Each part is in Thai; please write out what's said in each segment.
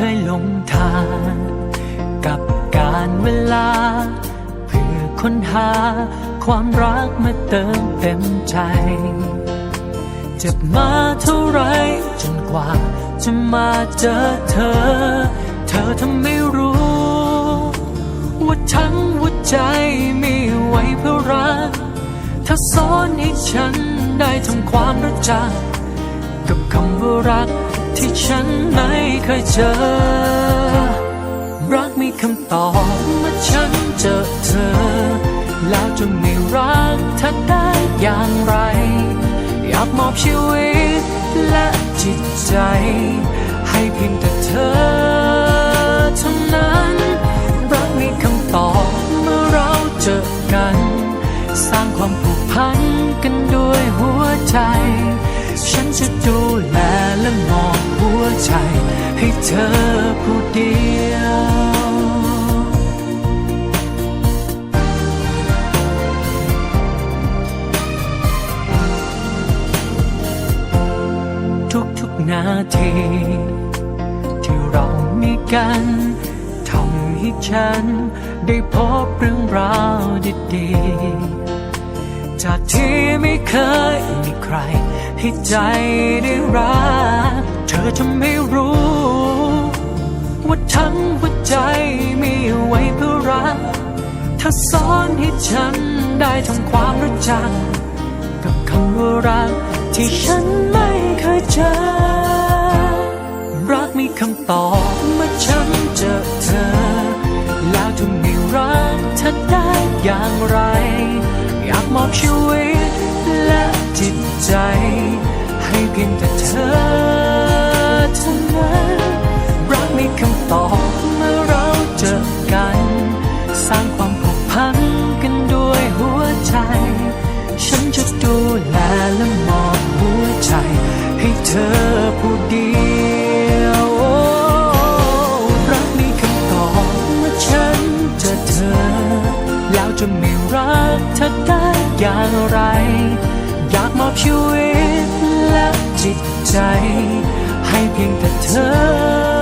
เคยหลงทาง กับการเวลา เพื่อค้นหา ความรักมาเติมเต็มใจ เจ็บมาเท่าไรจนกว่า จะมาเจอเธอ เธอทำไม่รู้ ว่าทั้งหัวใจมีไวเพื่อรักถ้าสอนให้ฉันได้ทำความรู้จัก กับคำว่ารัก ที่ฉันไม่เคยเจอ รักมีคำตอบเมื่อฉันเจอเธอ แล้วจะไม่รักเธอได้อย่างไร อยากมอบชีวิตและจิตใจ ให้เพียงแต่เธอ เธอผู้เดียวทุกๆนาทีที่เรามีกันทำให้ฉัน ได้พบเรื่องราวดีๆ จากที่ไม่เคยมีใคร ให้ใจได้รัก เธอจะไม่รู้ ทั้งหัวใจมีไว้เพื่อรักเธอสอนให้ฉันได้ทำความรู้จัก กับคำว่ารักที่ฉันไม่เคยเจอ รักมีคำตอบเมื่อฉันเจอเธอ แล้วจะไม่รักเธอได้อย่างไร อยากมอบชีวิตและจิตใจ ให้เพียงแต่เธอ ตอบเมื่อเราเจอกัน สร้างความผูกพันกันด้วยหัวใจ ฉันจะดูแลและมอบหัวใจ ให้เธอผู้เดียวรักมีคำตอบเมื่อฉันเจอเธอ แล้วจะไม่รักเธอได้อย่างไร อยากมอบชีวิตและจิตใจ ให้เพียงแต่เธอ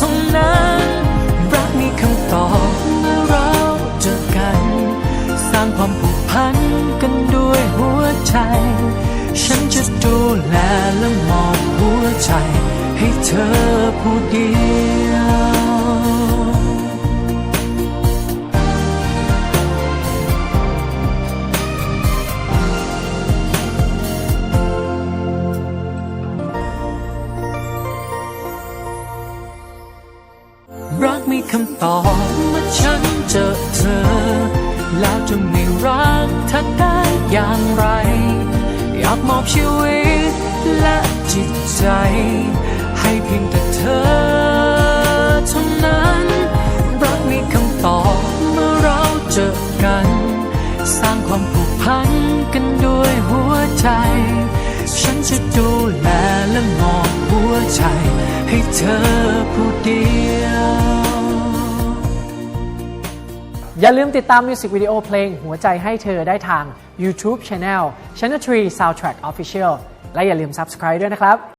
เท่านั้นรักมีคำตอบเมื่อเราเจอกัน สร้างความผูกพันกันด้วยหัวใจ ฉันจะดูแลและมอบหัวใจ ให้เธอผู้เดียว รักมีคำตอบเมื่อฉันเจอเธอ แล้วจะไม่รักเธอได้อย่างไร อยากมอบชีวิตและจิตใจ ให้เพียงแต่เธอเท่านั้น รักมีคำตอบเมื่อเราเจอกัน สร้างความผูกพันกันด้วยหัวใจ ฉันจะดูแลและมองหัวใจ ให้เธอผู้ อย่าลืมติดตามมิวสิกวิดีโอเพลงหัวใจให้เธอได้ทาง YouTube Channel Channel 3 Soundtrack Official และอย่าลืม Subscribe ด้วยนะครับ